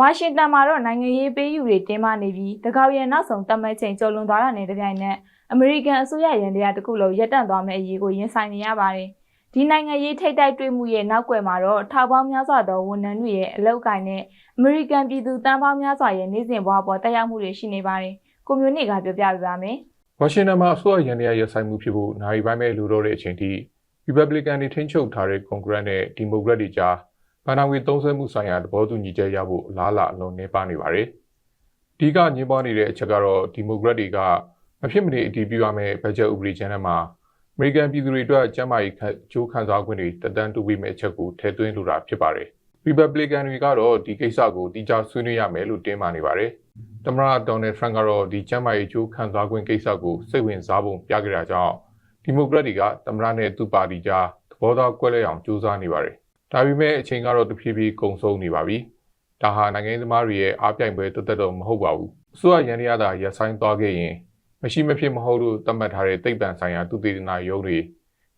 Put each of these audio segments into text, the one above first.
ဝါရှင်တန်မှာတော့နိုင်ငံရေးပေးယူတွေတင်းမာနေပြီးတကောက်ရဲ့နောက်ဆုံးတတ်မှတ်ချိန်ကျော်လွန်သွားတာနဲ့တပြိုင်နက်အမေရိကန်အစိုးရရန်တရားတစ်ခုလုံးရပ်တန့်သွားမယ့်အရေးကိုရင်ဆိုင်နေရပါတယ်။ဒီနိုင်ငံရေးထိတ်တိုက်တွေ့မှုရဲ့နောက်ွယ်မှာတော့ထောက်ပေါင်းများစွာသောဝန်ထမ်းတွေရဲ့အလောက်ကိုင်းနဲ့အမေရိကန်ပြည်သူတန်းပေါင်းများစွာရဲ့နေ့စဉ်ဘဝပေါ်တက်ရောက်မှုတွေရှိနေပါတယ်။ကိုမျိုးနေကပြောပြပေးပါမယ်။ဝါရှင်တန်မှာအစိုးရရန်တရားရဆိုင်မှုဖြစ်ဖို့နိုင်ပိုင်းမဲ့လူတော့တဲ့အချိန်ထိ Republican တွေထိန်းချုပ်ထားတဲ့ Congress နဲ့ Democrat တွေကြား ဘာနာဝေသုံးစွဲမှုဆိုင်ရာသဘောတူညီချက်ရဖို့အလားအလာအလွန်နှဲပါနေပါတယ်။ဒီကညှင်းပန်းနေတဲ့အချက်ကတော့ Democrat တွေကမဖြစ်မနေအတည်ပြုရမယ့် budget ဥပဒေချမ်းထဲမှာ American ပြည်သူတွေအတွက်ကျန်းမာရေးခန့်ကျိုးခံစား권တွေတက်တန်းတူပေးမယ့်အချက်ကိုထည့်သွင်းလိုတာဖြစ်ပါတယ်။ Republican တွေကတော့ဒီကိစ္စကိုတိကျဆွေးနွေးရမယ်လို့တင်းမာနေပါတယ်။သမ္မတဒေါ်နယ်ထရန့်ကတော့ဒီကျန်းမာရေးကျိုးခံစား권ကိစ္စကိုစိတ်ဝင်စားပုံပြခဲ့တာကြောင့်ဒီမိုကရက်တွေကသမ္မတနဲ့သူ့ပါတီကြားသဘောထားကွဲလွဲအောင်ကြိုးစားနေပါတယ်။ ဒါပေမဲ့အချိန်ကတော့တဖြည်းဖြည်းကုန်ဆုံးနေပါပြီ။ဒါဟာနိုင်ငံသမားတွေရဲ့အားပြိုင်ပွဲတသက်တော့မဟုတ်ပါဘူး။အစိုးရရန်ရတာရပ်ဆိုင်သွားခဲ့ရင်မရှိမဖြစ်မဟုတ်လို့သတ်မှတ်ထားတဲ့တိတ်ပံဆိုင်ရာသူတည်နာရုံးတွေ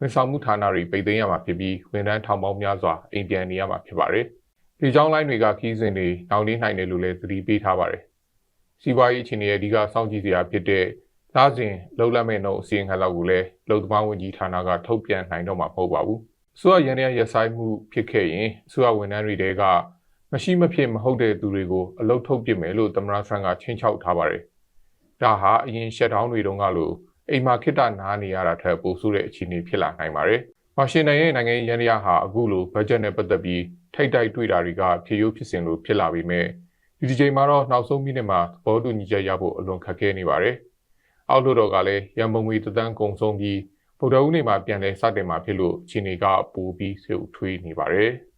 ဝန်ဆောင်မှုဌာနတွေပိတ်သိမ်းရမှာဖြစ်ပြီးဝန်ထမ်းထောင်ပေါင်းများစွာအိမ်ပြန်နေရမှာဖြစ်ပါတယ်။ဒီကြောင်းလိုင်းတွေကခီးစဉ်တွေနောက်နေနိုင်တယ်လို့လည်းသတိပေးထားပါတယ်။စီးပွားရေးအခြေအနေရဲ့အဓိကစောင့်ကြည့်စရာဖြစ်တဲ့သားစဉ်လှုပ်လက်မဲ့နှုတ်အစီရင်ခံလောက်ကိုလည်းလုံသမားဝန်ကြီးဌာနကထုတ်ပြန်နိုင်တော့မှာမဟုတ်ပါဘူး။ ဆိုရရန်ရရဆိုင်မှုဖြစ်ခဲ့ရင်ဆိုရဝန်ထမ်းတွေကမရှိမဖြစ်မဟုတ်တဲ့သူတွေကိုအလုတ်ထုတ်ပြစ်မယ်လို့သမ္မတဆန်ကချင်းချောက်ထားပါတယ်။ဒါဟာအရင်ရှက်တောင်းတွေတုန်းကလိုအိမ်မှာခိတ္တနားနေရတာထက်ပိုဆိုးတဲ့အခြေအနေဖြစ်လာနိုင်ပါတယ်။ဝါရှင်တန်ရဲ့နိုင်ငံရေးရန်ရဟာအခုလိုဘတ်ဂျက်နဲ့ပတ်သက်ပြီးထိတ်တိုက်တွေ့တာတွေကဖြည့်ရိုးဖြစ်စဉ်လိုဖြစ်လာပြီးမြဲဒီဒီချိန်မှာတော့နောက်ဆုံးမိနစ်မှာသဘောတူညီချက်ရဖို့အလွန်ခက်ခဲနေပါတယ်။အောက်လို့တော့ကလည်းရန်ပုံငွေတသန်းကုန်ဆုံးပြီး ဗုဒ္ဓဦးနေ့မှာပြန်လည်စတင်မှာဖြစ်လို့ခြေနေကပိုပြီးဆွေးထွေးနေပါတယ်။